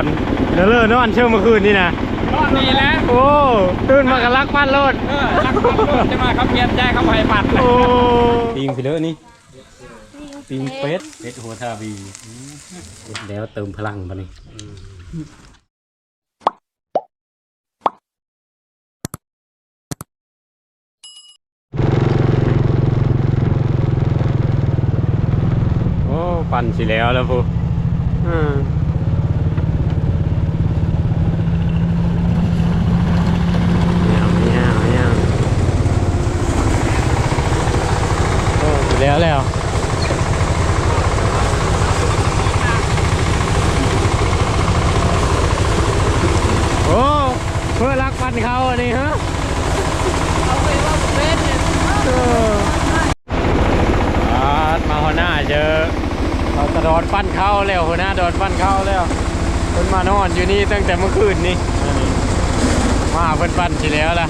อนเดี๋ยวเลิกนอนเชื่อเมื่อคืนนี่นะนอนนี่แหละโอ้ตื่นมากันลักปั้นรถเออรักความรู้จะมาเขาเปลี่ยนใจเขาให้ปัดโอ้ปิงไปเลยนี่ปิงเป็ดเป็ดหัวทาบีแล้วเติมพลังมานี่โอ้ปั่นสิแล้วแล้วพูอืมไม่เอาไม่เอาไม่เอาโอ้สิ แล้วแล้วโอ้เพื่อรักปันเขาอันนี้ฮะเอาไปว่าเป็นมาหัวหน้าเจอเขาตะโดอนปั้นเข้าแล้วหัวหน้าโดนปั้นเข้าแล้วเพิ่นมานอนอยู่นี่ตั้งแต่เมื่อคืนนี่อันนี้มาเพิ่นปั้นสิแล้วล่ะ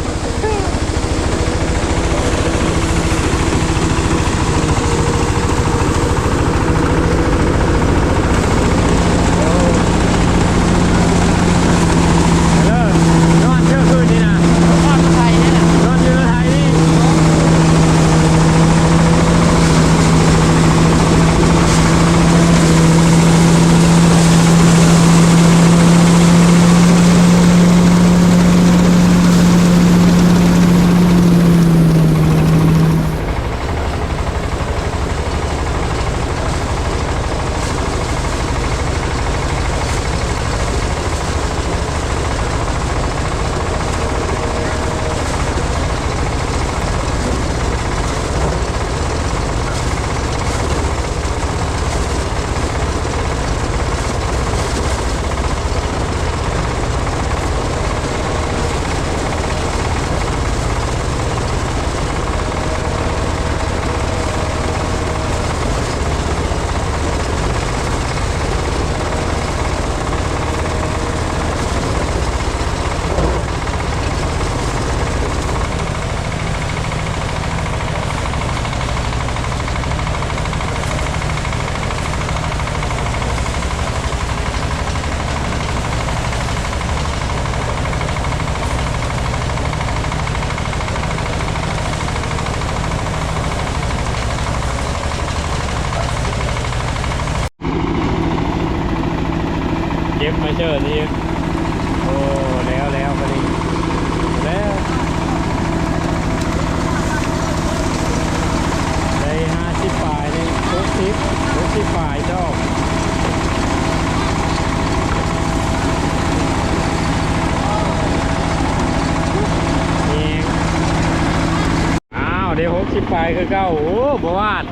สิบปลายคือเก้าโอ้บวาด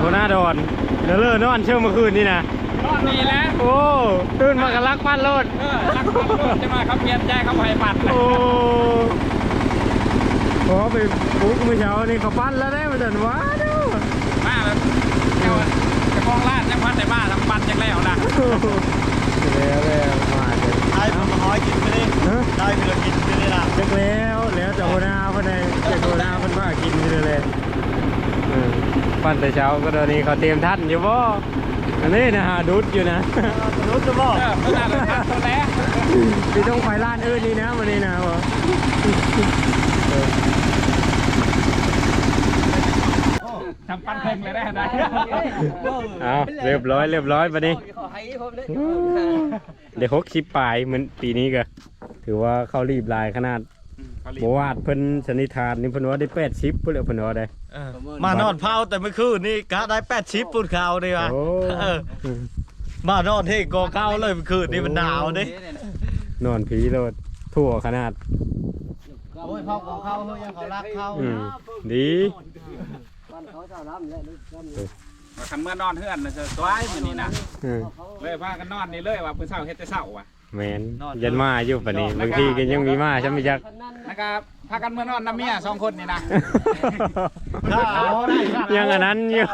หัวหน้าดอนเดี๋ยวเลิกนอนเชื่อเมื่อคืนนี่นะนอนนี่แหละโอ้ตื่นมากันลักปั้นรถเออรักความรู้จะมาเขาเปลี่ยนใจเขาให้ปัดโอ้พอไปปลุ๊กเมื่อเช้านี่เขาปั้นแล้วได้มาจันว้าดูมาแล้วเจ้าเจะคลองลาดยังพัดแต่มาทำปัดจังแล้วนะแล้วแล้ว มาเลยไอ้ผมมาห้อยกินไปดิฮะได้ไปเลยกินไปดิล่ะเล็กแล้วแล้วจากหัวหน้าเพันในจากหัวหน้าเพันว่ากินไปเลยเออปั้นแต่เช้าก็ตอนนี้เขาเตรียมท่านอยู่บ่อันนี้นะฮะดุดอยู่นะรู้จะบอกเออเมื่อไหร่เราทัดตัวแล้วพี่ต้องไปร้านอื่นนี่นะวันนี้นะวะ ทำปัดเพลงเลยได้ไหมเอาเรียบร้อยเรียบร้อยวันนี้ เดี๋ยวหกสิบปลายเหมือนปีนี้ก็ถือว่าเขารีบลายขนาดบวาดเพิ่นสันนิษฐานนี่เพิ่นว่าได้แปดสิบเพิ่นเอาเพิ่นว่าได้มานอนเผาแต่เมื่อคืนนี่กะได้แปดชิปปุ่นข่าวดีว่ะโอ้เออมานอนเท่กอข้าวเลยเมื่อคืนนี่มันหนาวดินอนผีโลดทั่วขนาดโอ้ยพ่อของเขาเขายังเขารักเขา อืมดีคันเมื่อนอนเฮือนนะจะสวายมือนี่นะอืมเลยพากันนอนนี่เลยว่าเพิ่นเช้าเฮ็ดแต่เช้าว่ะ แมนยันมาอยู่ปะนี้บางทีก็ยังมีมาใช่ไหมจัก นะครับพากันเมื่อนอนน้ำเมียสองคนนี่นะ ยังอันนั้นอยู่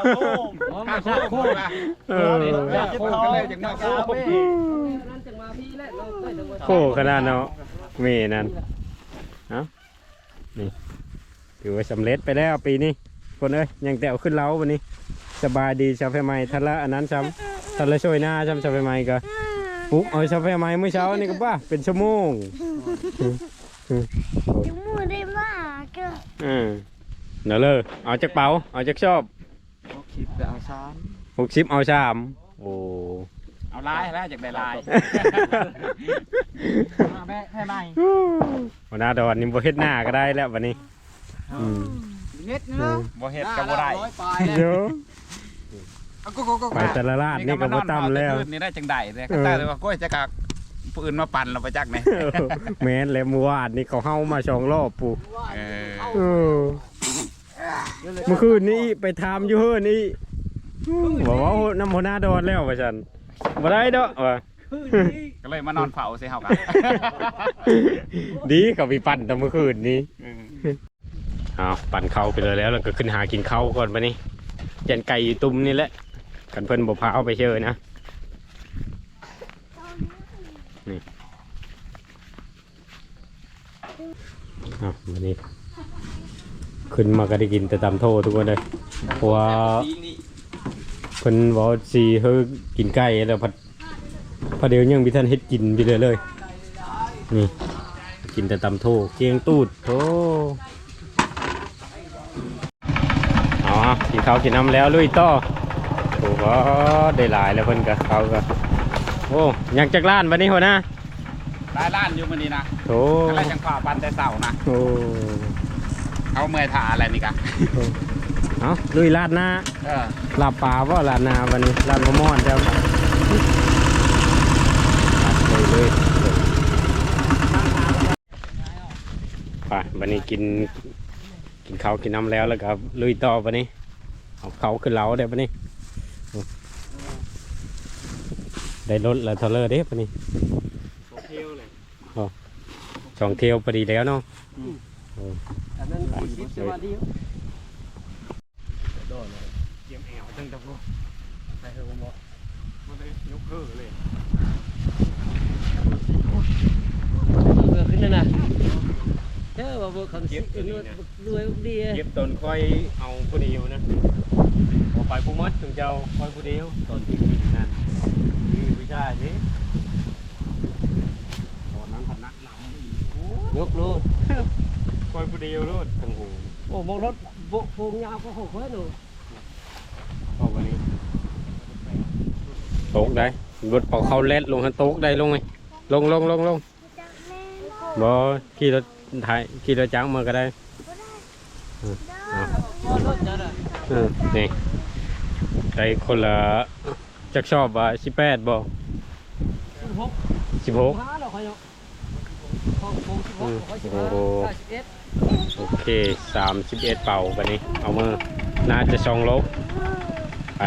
ข้าโค้งว่ะเออข้าโค้งก็เลยจังมาโค้งโคขนาดเนาะเมนั่นเอ้านี่ถือว่าสำเร็จไปแล้วปีนี้ คนเอ้ยยังแต่เอาขึ้นเล้าวันนี้ สบายดีชาวไฟไหม้ทันละอันนั้นซ้ำทันละช่วยหน้าซ้ำชาวไฟไหม้ก็ปลุ๊บเอาชาแฟไหมเมื่อเช้านี่ก็ป่ะเป็นชั่วโมงจมูกได้มากก็อืมเดี๋ยวเลยเอาจากเป๋าเอาจากชอบคลิปไปเอาซ้หกสิบเอาชามโอ้เอาลายแล้วจากได้ลายมาแม่ให้ใหม่วันหน้าดอนนี่บ่เฮ็ดหน้าก็ได้แล้ววันนี้ อืม เน็ตเนาะบ่เฮ็ดก็บ่ได้ร้อยปลายเดี๋ยวเอาก็ก็ก็ไปแต่ละร้านนี่ก็บ่ต่ำแล้วนี่นี่ได้จังได้เลยเออแต่ว่าก้อยจะกักผู้อื่นมาปั่นเราไปจักไหนแม่นแล้วเมื่อวานนี่เขาเฮามาสองรอบปู่เออเออเมื่อคืนนี้ไปทำอยู่เฮ้อนี่บอกว่าน้ำหัวหน้าดอนแล้วว่าฉันบ่ได้ดอกว่ะก็เลยมานอนเผาสิเฮากันดีกับพี่ปั่นแต่เมื่อคืนนี้ อ้าวปั่นเข้าไปเลยแล้วแล้วก็ขึ้นหากินเข้าก่อนปะนี่ยันไก่อยู่ตุ้มนี่แหละกันเพิ่นบ่พาเอาไปเชิญนะนี่อ้าวันนี้ ขึ้นมาก็ได้กินแต่ตำโททุกคนเลยเพราะว่าเพิ่นบอกว่าสีเฮอกินไก่แล้วพัดพอเดี๋ยวยังมีท่านเฮ็ดกินไปเลยเลยนี่กินแต่ตำโทเกียงตูดโทเอาฮะ กินข้าวกินน้ำแล้วลุยต่อโอ้โหได้หลายแล้วเพิ่นกับเขาก็โอ้ยังจากล้านวันนี้หัวหน้าได้ล้านอยู่มื้อนี้นะโอ้ก็เลยจังฝ่าปั่นแต่เช้านะโอ้เอาเมื่อยท่าอะไรนี่กะเอาลุยลาดหน้าเออลาบปลาว่าลาดนาวันนี้ลาดมะม่อนเจ้าลาดเลยเลยไปวันนี้กินกินข้าวกินน้ำแล้วแล้วก็ลุยต่อวันนี้ เอาเขาขึ้นเล้าได้วันนี้ได้รถแล้วเทเลอร์เด้วันนี้สองเที่ยวพอดีแล้วเนาะอันนั้นคลิปจะมาดีเยี่ยมแอวตั้งแต่พวกใส่เฮอร์โมมันเลยยกเฮอเลยเบื่อขึ้นแล้วนะ เจ้าว่าเบื่อคำสิรวยดีเก็บตนค่อยเอาผู้เดียวนะพอไปผู้มัดถึงจะเอาค่อยผู้เดียวตอนที่มีนั่นมีวิชาสิตอนนั้นพนักหลังอีกโอ้ยกลูกค่อยผู้เดียวรถทั้งหูโอ้มองรถโบกโพงยาวก็หกไว้หนูออกวันนี้โต๊ะได้รถเป่าเขาเล็ดลงหันโต๊ะได้ลงไหมลงลงลงลงจากแม่ก็บอขี่รถ ไทยขี่รถจักรมาก็ได้ได้รถจะได้เออนี่ได้คนละจักชอบว่าสิบแปดบอหกสิบหกห้าเราคอยของโพงสิบหกคอยสิบโอ้ห้าโหเก้าสิบเอ็ดโอเคสามสิบเอ็ดเป่าวันนี้ เอามือน่าจะสองโลไป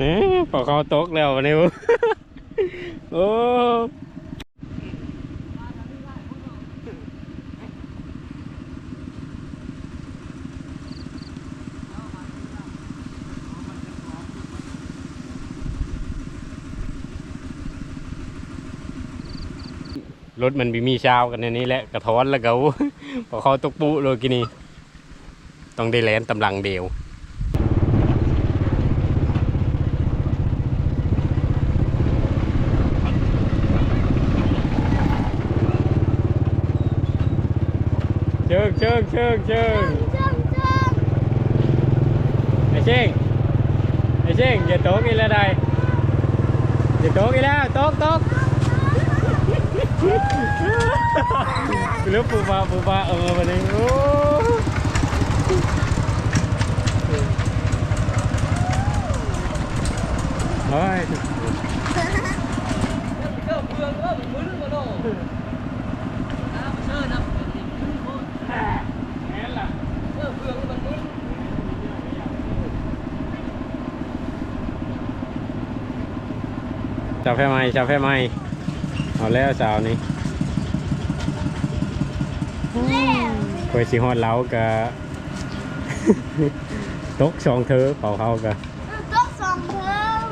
นี่พอ เขาตกแล้ววันนี้โอ้รถมันมีมีชาวกันในนี้แหละกระท้อนแล้วก็พอเขาตกปุเลยกินนี่ต้องได้แลนตำลังเดียวเชิงเชิงเชิงเชิงจังจังไอ้เชิงไอ้เชิงอย่าตกอีกแล้วได้อย่าตกอีกแล้วตกตก เลือปูปลาปูปลาเออมาเลยโอ้เฮ้ย เจ้าเพื่อนก็มึนมาโน่น้ำเชื่อน้ำเจ้าเพื่อนมันมึน ชาวแพร่ไม้ชาวแพร่ไม้เอาแล้วสาวนี่คอยสิฮอดเล้ากับ ตกสองเธอเป่าเขากับ ต้องสองเทอม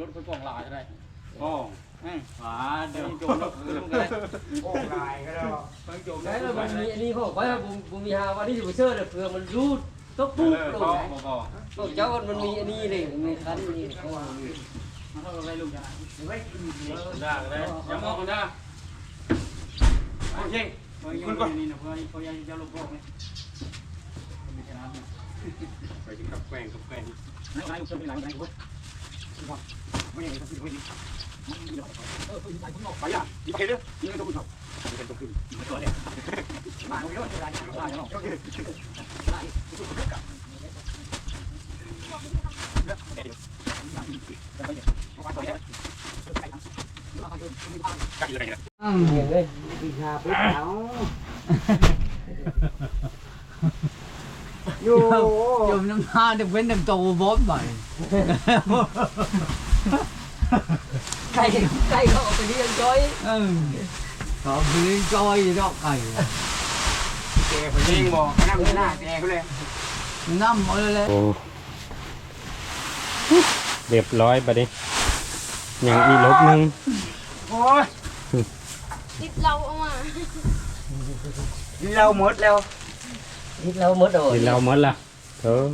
รถคนกองลายก็ได้ โอ้ อืม หาเดี๋ยว โจมรถคืนก็ได้ โอ้ลายก็ได้ เพิ่งโจม ได้แล้วมันมีอันนี้เขาบอกว่าผมผมมีหาวันนี้อยู่เชื่อเลยเผื่อมันรูดตกปุ๊บ ลงพ่อไหนบ่บ่บอกเจ้ามันมีอันนี้เลยมีคันนี้เขาว่ามันเท่าไรลุงจ้ะได้ก็ได้อย่ามองกันนะโอเคคุณก่อนนี่นะเพื่อนเขายังจะลงพวกนี่ไปกินกับแกล้งกับแกล้งไหนไหนคุณเป็นไหนไหนคุณไม่ยังไงต้องขึ้นไม่ดีเออไปคุณออกไปอะดีเคเด้อนี่ต้องคุณออกเป็นต้องขึ้นตัวเนี่ยมาเอาเยอะได้ได้ได้โอเคกันเลย อ้าวเห็นเลยปีชาปีขาวอยู่อยู่น้ำตาเด็กเว้นน้ำโตบอสบ่อยไก่ไก่เขาเอาไปเลี้ยงจ้อยเออขอพื้นจอยดอกไก่แกคนยิงบอกนั่งหน้าแกก็เลยน้ำเอาเลย เรียบร้อยไปดิยังอีกลบหนึงโอ้ยติดเราเอามาเราหมดแล้วนี่เราหมดโดกินเราหมดละเออ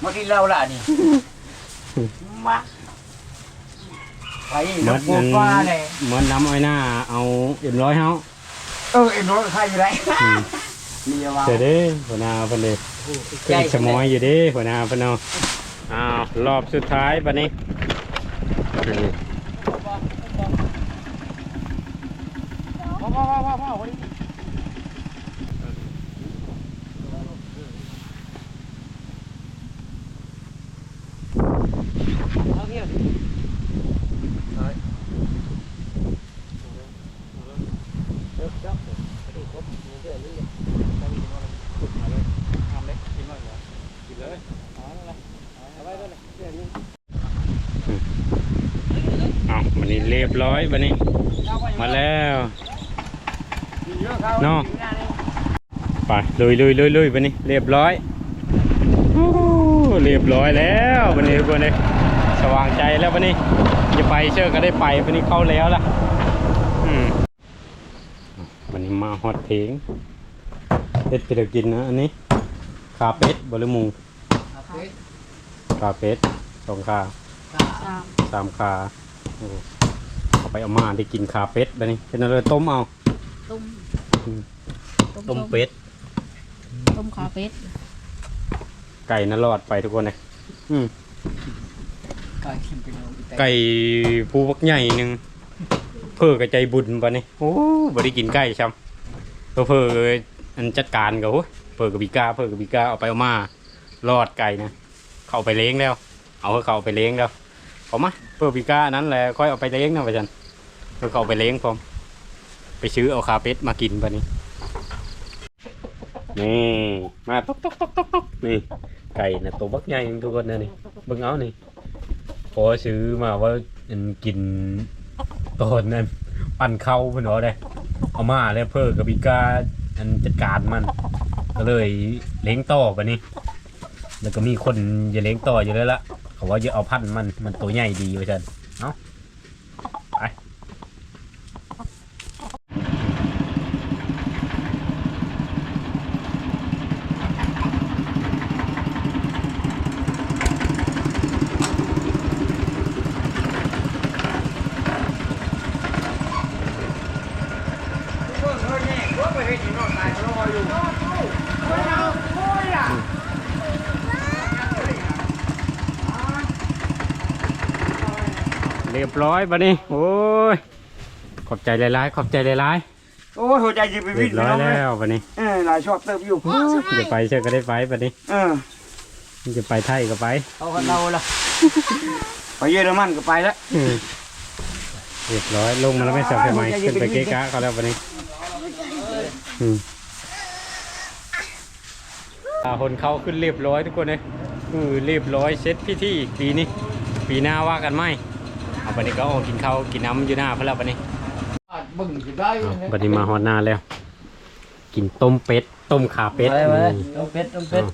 หมดที่เราละนี่ มาไปหมนดกบัวนั้นฟ้าเลยหมดน้ำอ้อยหน้าเอาเอ็มร้อยเฮาเออเอ็มร้อยใครอยู่ไรมีว่าเสร็จเด้หัวหน้าเพิ่นเด้เป็นสมอยอยู่เด้หัวหน้าเพิ่นเอา อ้าวรอบสุดท้ายบัดนี้นี่พ่อพ่อพ่อพ่อวันนี้ เอาเงี้ย เอาวันนี้เรียบร้อยบัดนี้ มาแล้วเนาะไปลุยลุยลุยลุยบัดนี้ เรียบร้อยโอ้เรียบร้อยแล้วบัดนี้ทุกคนเลยสว่างใจแล้วบัดนี้จะไปเชื่อก็ได้ไปบัดนี้เข้าแล้วล่ะอืมวันนี้มาฮอตเพลงเป็ดไปเดี๋ยวกินนะอันนี้ขาเป็ดบริมูขาเป็ดสองขาสามขาโอ้ เอาไปเอามาได้กินขาเป็ดบัดนี้เป็นอะไรต้มเอา ต้มต้มเป็ด ต้มขาเป็ด ไก่น่ารอดไปทุกคนเลยอืมไก่ชิมไปเลยไก่ผู้บักใหญ่หนึ่งเพื่อกระใจบุญปะนี่โอ้บ่ได้กินไก่ช้ำเพื่อเพื่ออันจัดการกับโอ้ยเพื่อกับบิกาเพื่อกับบิกาเอาไปเอามารอดไก่นะ เขาเอาไปเลี้ยงแล้ว เอาให้เขาเอาไปเลี้ยงแล้ว เอามาเพื่อบิกานั้นแหละค่อยเอาไปเลี้ยงนะประจันเพื่อเขาเอาไปเลี้ยงพร้อมไปซื้อเอาคาเป็ดมากินปะนี่นี่มาตกตกตกตกตกนี่ ไก่นะตัวบักใหญ่ทุกคนนะนี่เบิ่งเอานี่พอซื้อมาว่ามันกินตอนนั้นปั่นเข้าเพิ่นเอาได้เอามาแล้วเพิ่อกับอีกาอันจัดการมัน ก็เลยเลี้ยงต่อไปนี่แล้วก็มีคนจะเลี้ยงต่ออยู่แล้วละ เขาว่าจะเอาพันธุ์มันมันตัวใหญ่ดีว่าจันเนาะปเรียบร้อยบัดนี้ โอ้ย ขอบใจหลายๆ ขอบใจหลายโอ้ยหัวใจจะไปๆเรีวิ่ยงบร้อยแล้วบัดนี้เออหลายชอบเติมอยู่จะไปเชื่อก็ได้ไปบัดนี้เออจะไปไทยก็ไปเอากันเราละไปเยอรมันก็ไปแล้ว อืมเรียบร้อยลงมาแล้วไม่สับไปไหมขึ้นไปเก๊กะเขาแล้ววันนี้อืมอ่าคนเขาขึ้นเรียบร้อยทุกคนเลยอือเรียบร้อยเซ็ตพิธีปีนี้ ปีหน้าว่ากันไหม เอาบันนี้ก็ออกกินข้าวกินน้ำอยู่หน้าเพื่อนแล้วบันนี้บึ้งจะได้บันนี้มาฮอดหน้าแล้ว กินต้มเป็ด ต้มขาเป็ดไปไปนี่ต้มเป็ดต้มเป็ด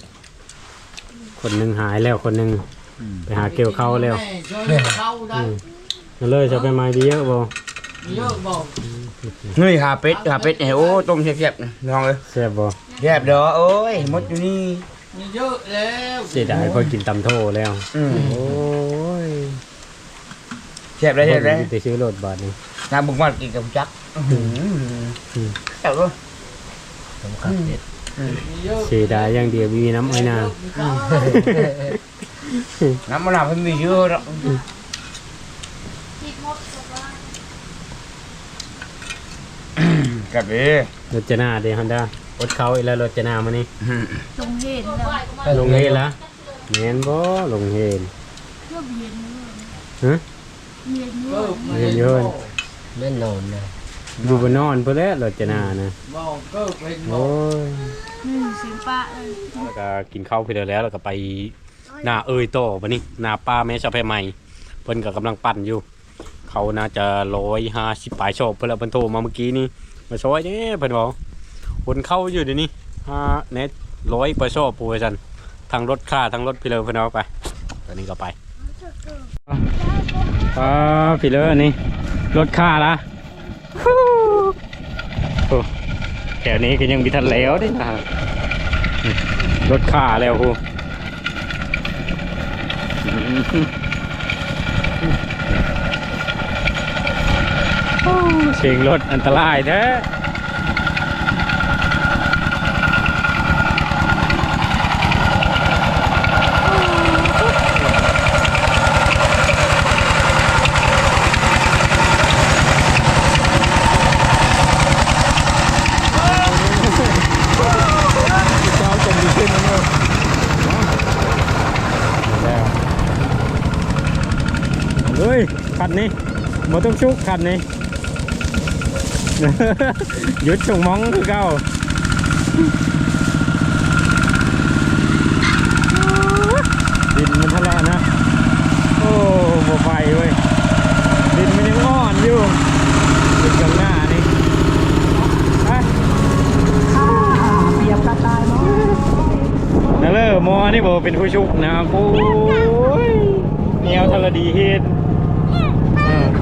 คนหนึ่งหายแล้วคนหนึ่งไปหาเกี่ยวเข้าแล้วเข้าได้นั่นเลยจะไปไม้ดีเยอะบ่เยอะบอกนี่หาเป็ดหาเป็ดเนี่ยโอ้ต้มแซ่บๆนะลองเลยแซ่บบ่แซ่บเด้อโอ้ยหมดอยู่นี่มีเยอะแล้วเสียดายคนกินตำโทแล้วอืมโอ้ยแซ่บเลยแซ่บเลยไปซื้อรถบาทนี่น้ำบุกมากินกับจักอื้อหือแซ่บเลยสำคัญเด็ดมีเยอะเสียดายอย่างเดียวมีน้ำไอ้นาน้ำมะนาวเพิ่งมีเยอะแล้วคิดหมดตัวว่ากับเอ้รถจนาเดฮันดาอดเขาอีกแล้วรถจนามานี่ลงเห็นแล้วลงเฮนละแม่นบ่ลงเฮนเพื่อเบียนเนื้อฮะ เบียนเนื้เอออเยอะเยอะแม่นนอนนะอยู่บนนอนเพื่อแล้วรถจนานะบอกก็เป็นบอโอ้กยหนึ่งสิบปะเลยแล้วก็กินข้าวเพื่อแล้วแล้วก็ไปหน้าเอ้ยโตบัดนี้หน้าป้าแม่ชาวแพใหม่ เพิ่นก็กำลังปั่นอยู่ เขาน่าจะร้อยห้าสิบปลายชอบเพิ่นแล้วเพิ่นโทรมาเมื่อกี้นี่มาช่วยเด้เพิ่นบอกคนเข้าอยู่เดี๋ยวนี้ห้าเน็ตร้อยปลายชอบปูไว้ซันทางรถค่าทางรถพี่เลอเพิ่นเอาไป ตอนนี้ก็ไป อ่าพี่เลอนี่รถค่าละโอ้แถวนี้ก็ยังมีทันแล้วดินะรถค่าแล้วฮู้เสียงรถอันตรายแท้เจ้าจมดีขึ้นแล้วแล้วเฮ้ย คันนี้มาต้องชุกคันนี้หยุดชงมองคือเก้าดินมันทะเลาะนะ โอ้บ่ไปเว้ย ดินมันยังอ่อนอยู่ดินข้างหน้านี่ไปเปียกตายมั้งนั่นเลยมอนี่บอกเป็นผู้ชุกนะครับโอ้ยแนวทรดีเฮ็ด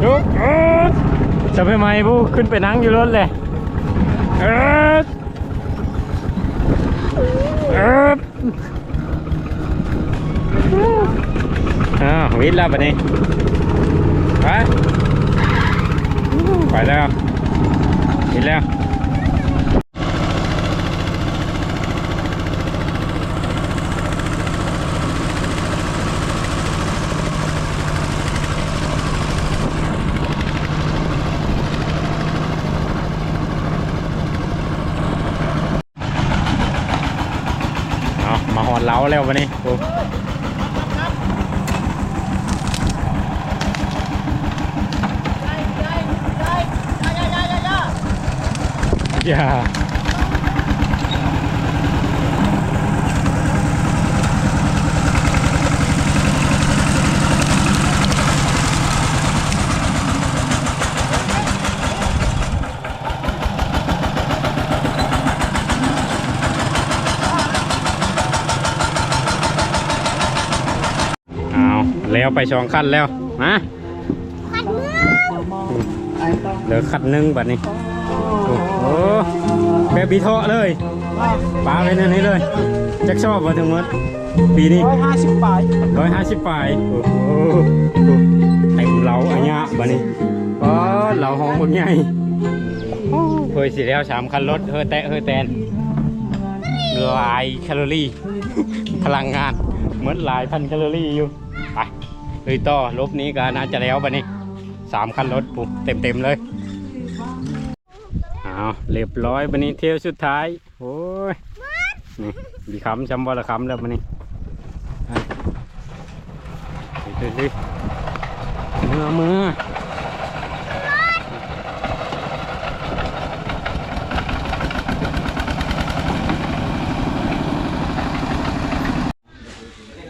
ยุกเออจะไปไหมผู้ขึ้นไปนั่งอยู่รถเลยเออเอออ้าววิทย์แล้วบัดนี้ไปไปแล้วเห็นแล้วเอามาหอนเล้า แล้ววันนี้ผมอย่า เอาแล้วไปสองขั้นแล้วมาเหลือขั้นหนึ่งบัดนี้ โอ้โหแบบบีเทาะเลยปลาไปนั่นนี่เลยจักชอบมาถึงหมดปีนี้ร้อยห้าสิบปลายร้อยห้าสิบปลายโอ้โหไอ้เราอันเนี้ยบันนี้ก็เราห้องบนใหญ่โอ้เคยสิแล้วสามคันรถเฮอแตะเฮอแตนหลายแคลอรี่ พลังงานเหมือนหลายพันแคลอรี่อยู่ไป เลยต่อลบนี้ก็น่าจะแล้วปะนี่สามคันรถปุ๊บเต็มเต็มเลยเอาเรียบร้อยวันนี้เที่ยวสุดท้ายโอ้ยนี่มีคำจำวันละคำแล้วปะนี่ดูดิมือมือ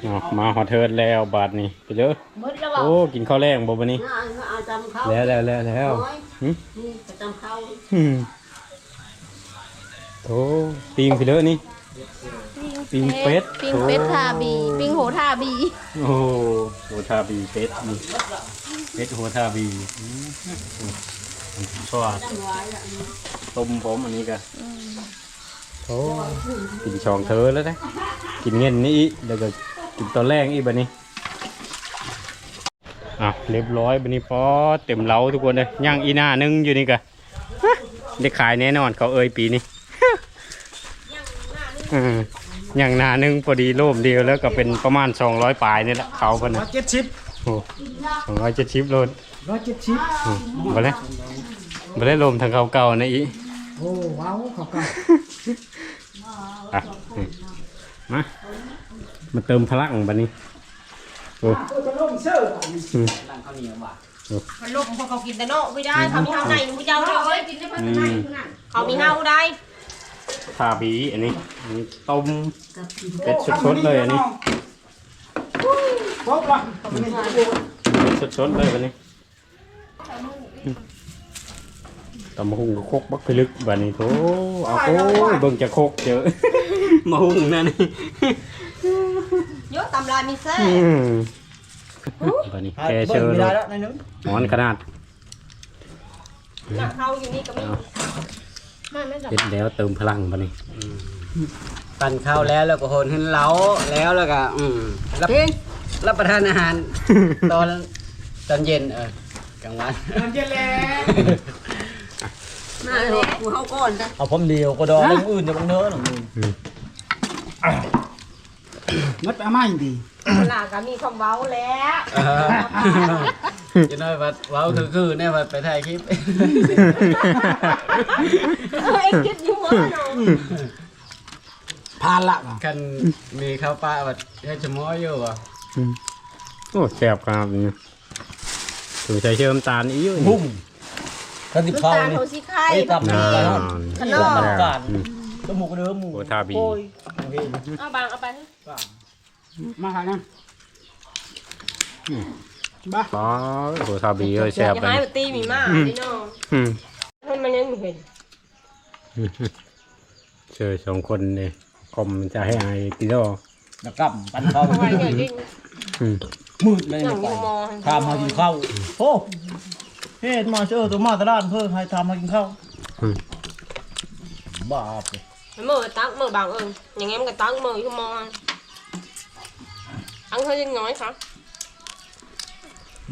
เอา มาฮอตเทิร์ดแล้วบาทนี้ไปเลยมืดแล้วบอกโอ้ กินข้าวแรงบ่วันนี้เอาจำเขาแล้วแล้วแล้วแล้วหึนี่จำเขาอืมโถตีงไปเลยนี่นี่ ปิ้งเป็ด ปิ้งเป็ดทาบี ปิ้งโหทาบี โอ้โหโหทาบีเป็ดนี่เป็ดโหทาบีอืมสวัสดต้มผมอันนี้ก็โอ้กินชองเธอแล้วนะกินเงินนี่อีกแล้วก็ กินตอนแรกอีกบัดนี้อะเรียบร้อยบัดนี้พอเต็มเล้าทุกคนเลยย่างอีหน้านึงอยู่นี่ก็ฮะได้ขายแน่นอนเขาเอ่ยปีนี้อืมอย่างหนาหนึงพอดีโล่มเดียวแล้วก็เป็นประมาณ200ปลายนี่แหละเขาเพิ่นร้อน่ะยเจ็ดสิบโอ้สองร้อยเจ็ดสิบโลดร้อยเจ็ดสิบมาเลยมาเลยลมทางเขาเก่านะอีโอ้ว้าวขอบคุณอะนี่มา มาเติมพลังบันนี้โอ้จะล่มเสื้อมันลบพวกเขากินแต่เนาะไม่ได้เขามีเฮาในมึงเจ้าเอ้ยอืมเขามีเฮาได้ทาบีอันนี้อันนี้ต้มเป็ดสดๆเลยอันนี้ครบละเป็ดสดๆเลยบันนี้ตำมะฮุ่งก็โคกบักไปลึกบันนี้โถเอาโอ้ยเบิ่งจะโคกเจอมะฮุ่งนั่นนี่ เยอะตำลายมีแซ่อืมบันนี้แกเชิญไม่เลได้ยแล้วนายนึงหมอนขนาดหนักเฮาอยู่นี่ก็มีเสร็จแล้วเติมพลังบันนี้ปั่นข้าวแล้วแล้วก็โหนขึ้นเล้าแล้วแล้วก็อืมรับรับประทานอาหาร ตอนตอนเย็นเออกลางวันมันเย็นแล้วมาเลยกูเฮาก่อนจ้ะเอาผมเดียวก็ดอเรื่องอื่นจะบังเนื้อหรอ กงัดอาม่าอย่างดีหลาก็มีคำเว้าแล้วเออจะน้อยวัดเว้าคือคือๆแน่วัดไปถ่ายคลิปเอ้ยคิดอยู่ว่าเนาะพานละว่ะกันมีข้าวปลาวัดให้ชะม้อยอยู่อะโอ้แซ่บครับนี่ถูกใช้เชื่อมตาลอีกอยู่นี่บุ้มกันติดน้ำข้าวตาลนี่เขาสิไข่ไอ้ตับนานขนมอืมจมูกกระเดิมหมูโอทาบีโอ้ยเอาบางเอาไป มาค่ะนะบ้าอ๋อโอทาบีเอ้ยแซ่บอย่าไปให้มันตีมีมากพี่น้องอืมให้มันยังเห็นเจอสองคนเลยคอมมันจะให้ไอ้ติโดตะกั่มปันข้าวเอาไว้เดี๋ยวกินอืมมืดเลยหนันะงไปยูมอทำมากินข้าวโอ้เฮ็ดมาเชื่อตัวมาตลาดเพื่อให้ทำมากินข้าวอืมบ้าไปมือตั้งมือบางเอิญอย่างงี้มันก็ตั้งมือยูมอ ตั้งเท่ายังน้อยค่ะ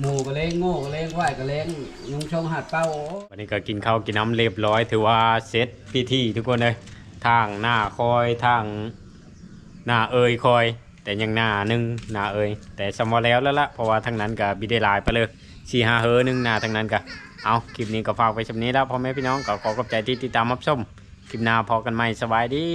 หมูก็เล้งโง่ก็เล้งไหวก็เล้งยุงชงหัดเป้าโอ้วันนี้ก็กินข้าวกินน้ำเรียบร้อย ถือว่าเสร็จพิธีทุกคนเลยทางหน้าคอยทางหน้าเอยคอย แต่ยังหน้าหนึงหน้าเอยแต่สมอแล้วแล้วละเพราะว่าทั้งนั้นก็บิได้หลายไปเลยสี่ห้าเฮอหนึงหน้าทั้งนั้นก็เอาคลิปนี้ก็ฝากไว้ชำนี้แล้วพ่อแม่พี่น้องก็ขอขอบใจที่ติดตามรับชมคลิปหน้าพอกันใหม่สบายดี